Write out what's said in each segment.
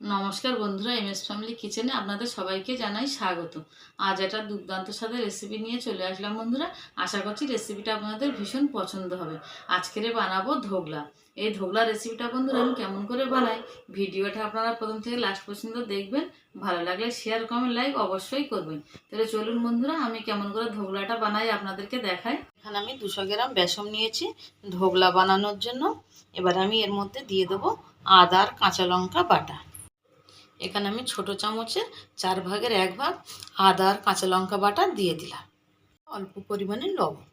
নমস্কার বন্ধুরা M S family কিচেনে আপনাদের সবাইকে জানাই স্বাগত। আজ একটা দুর্দান্ত স্বাদের রেসিপি নিয়ে চলে আসলাম বন্ধুরা। আশা করছি রেসিপিটা আপনাদের ভীষণ পছন্দ হবে। আজকেরে বানাবো ধোগলা। এই ধোগলা রেসিপিটা বন্ধুরা আমি কেমন করে বানাই, ভিডিওটা আপনারা প্রথম থেকে লাস্ট পর্যন্ত দেখবেন। ভালো লাগলে শেয়ার কমেন্ট লাইক অবশ্যই করবেন। তাহলে চলুন বন্ধুরা, আমি কেমন করে ধোগলাটা বানাই আপনাদেরকে দেখাই। এখানে আমি দুশো গ্রাম বেসন নিয়েছি ধোগলা বানানোর জন্য। এবার আমি এর মধ্যে দিয়ে দেবো আদা আর কাঁচা লঙ্কা বাটা। এখানে আমি ছোট চামচের চার ভাগের এক ভাগ আদা আর কাঁচা লঙ্কা বাটা দিয়ে দিলাম। অল্প পরিমাণে লবণ।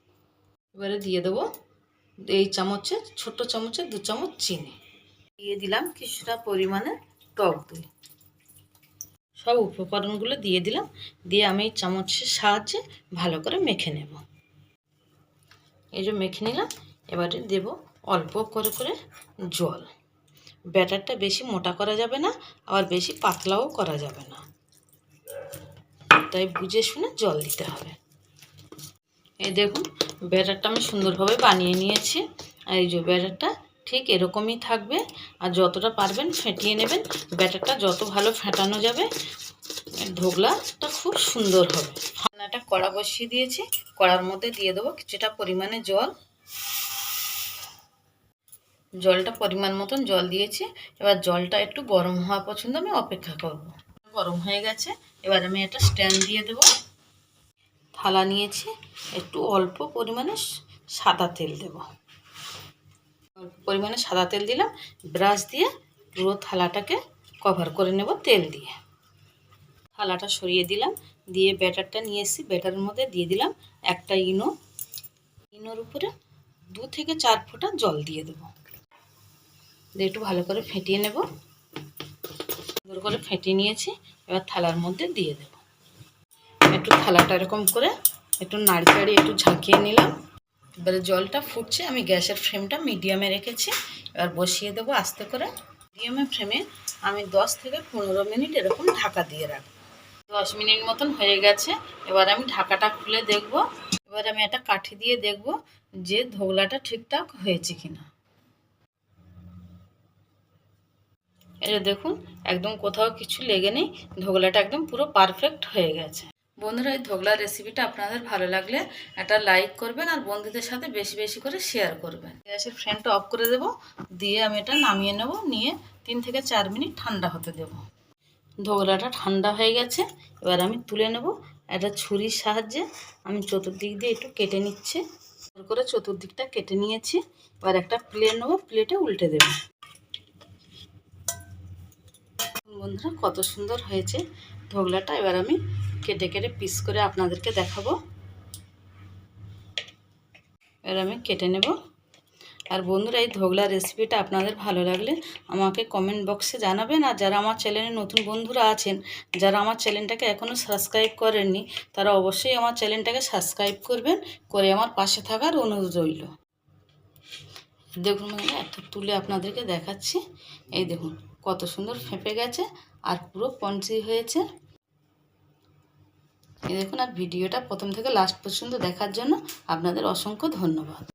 এবারে দিয়ে দেবো এই চামচের, ছোট চামচের দু চামচ চিনি। দিয়ে দিলাম কিছুটা পরিমাণে টক দই। সব উপকরণগুলো দিয়ে দিলাম, দিয়ে আমি এই চামচের সাহায্যে ভালো করে মেখে নেব। এই যে মেখে নিলাম, এবারে দেব অল্প করে করে জল। ব্যাটারটা বেশি মোটা করা যাবে না, আবার বেশি পাতলাও করা যাবে না। তাই বুঝে শুনে জল দিতে হবে। এই দেখুন, ব্যাটারটা আমি সুন্দরভাবে বানিয়ে নিয়েছি। আর এই যে ব্যাটারটা ঠিক এরকমই থাকবে, আর যতটা পারবেন ফেটিয়ে নেবেন। ব্যাটারটা যত ভালো ফেটানো যাবে, ঢোকলাটা খুব সুন্দর হবে। একটা কড়া বসিয়ে দিয়েছি, কড়ার মধ্যে দিয়ে দেবো কিছুটা পরিমাণে জল। জলটা পরিমাণ মতন জল দিয়েছি। এবার জলটা একটু গরম হওয়া পছন্দ আমি অপেক্ষা করব। গরম হয়ে গেছে, এবার আমি একটা স্ট্যান্ড দিয়ে দেবো। থালা নিয়েছি, একটু অল্প পরিমাণে সাদা তেল দেব। অল্প পরিমাণে সাদা তেল দিলাম, ব্রাশ দিয়ে পুরো থালাটাকে কভার করে নেব তেল দিয়ে। থালাটা সরিয়ে দিলাম, দিয়ে ব্যাটারটা নিয়ে এসেছি, ব্যাটারের মধ্যে দিয়ে দিলাম একটা ইনো। ইনোর উপরে দু থেকে চার ফোঁটা জল দিয়ে দেবো। দিয়ে একটু ভালো করে ফেটিয়ে নেব। সুন্দর করে ফেটিয়ে নিয়েছি, এবার থালার মধ্যে দিয়ে দেব। একটু থালাটা এরকম করে একটু নাড়িচাড়ি একটু ঝাঁকিয়ে নিলাম। এবারে জলটা ফুটছে, আমি গ্যাসের ফ্লেমটা মিডিয়ামে রেখেছি। এবার বসিয়ে দেবো আস্তে করে। মিডিয়ামের ফ্লেমে আমি দশ থেকে পনেরো মিনিট এরকম ঢাকা দিয়ে রাখব। দশ মিনিট মতন হয়ে গেছে, এবার আমি ঢাকাটা খুলে দেখব। এবার আমি একটা কাঠি দিয়ে দেখব যে ধোগলাটা ঠিকঠাক হয়েছে কিনা। যে দেখুন, একদম কোথাও কিছু লেগে নেই ধোগলাটা একদম পুরো পারফেক্ট হয়ে গেছে। বন্ধুরা, এই ধোগলার রেসিপিটা আপনাদের ভালো লাগলে একটা লাইক করবেন আর বন্ধুদের সাথে বেশি বেশি করে শেয়ার করবেন। গ্যাসের ফ্যানটা অফ করে দেব, দিয়ে আমি এটা নামিয়ে নেব, নিয়ে তিন থেকে চার মিনিট ঠান্ডা হতে দেব। ধোগলাটা ঠান্ডা হয়ে গেছে, এবার আমি তুলে নেব একটা ছুরির সাহায্যে। আমি চতুর্দিক দিয়ে একটু কেটে নিচ্ছি, করে চতুর্দিকটা কেটে নিয়েছি, এবার একটা প্লেট নেব প্লেটে উল্টে দেবো। বন্ধুরা, কত সুন্দর হয়েছে ঢোকলাটা। এবার আমি কেটে কেটে পিস করে আপনাদেরকে দেখাবো। এবার আমি কেটে নেব। আর বন্ধুরা, এই ধোগলা রেসিপিটা আপনাদের ভালো লাগলে আমাকে কমেন্ট বক্সে জানাবেন। আর যারা আমার চ্যানেলে নতুন বন্ধুরা আছেন, যারা আমার চ্যানেলটাকে এখনও সাবস্ক্রাইব করেননি, তারা অবশ্যই আমার চ্যানেলটাকে সাবস্ক্রাইব করবেন, করে আমার পাশে থাকার অনুরোধ রইল। দেখুন এত তুলে আপনাদেরকে দেখাচ্ছি। এই দেখুন, কত সুন্দর ফেঁপে গেছে আর পুরো পঞ্চি হয়েছে। এই দেখুন, আর ভিডিওটা প্রথম থেকে লাস্ট পর্যন্ত দেখার জন্য আপনাদের অসংখ্য ধন্যবাদ।